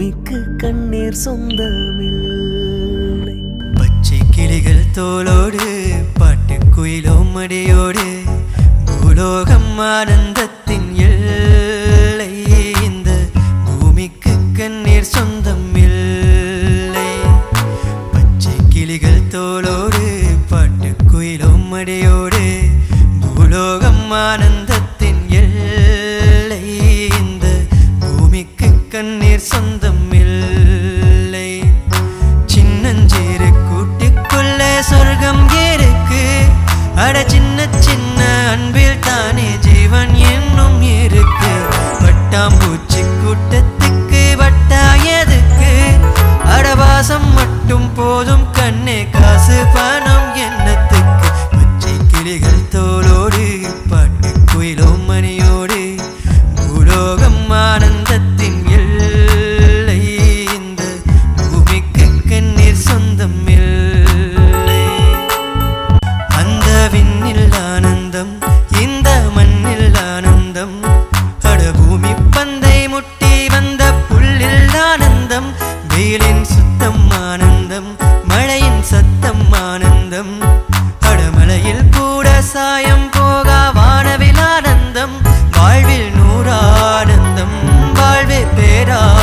பூமிக்கு கண்ணீர் சொந்தமில்லை. பச்சை கிளிகள் தோளோடு பாட்டு குயிலோ மடியோடு பூலோகம் ஆனந்தத்தின் எல்லை இந்த பூமிக்கு கண்ணீர் சொந்தம் இல்லை பச்சை கிளிகள் தோளோடு பாட்டு குயிலோ மடியோடு பூலோகம் ஆனந்த சின்ன சின்ன அன்பில் தானே ஜீவன் என்னும் இருக்கு. வட்டாம்பூச்சி கூட்டத்துக்கு வட்டா எதுக்கு? அடவாசம் மட்டும் போதும் கண்ணே காசு பணம் என்னத்துக்கு? பச்சை கிளிகள் ஆனந்தம். அடமலையில் கூட சாயம் போகா வானவில் ஆனந்தம். வாழ்வில் நூறானந்தம். வாழ்வே பேரா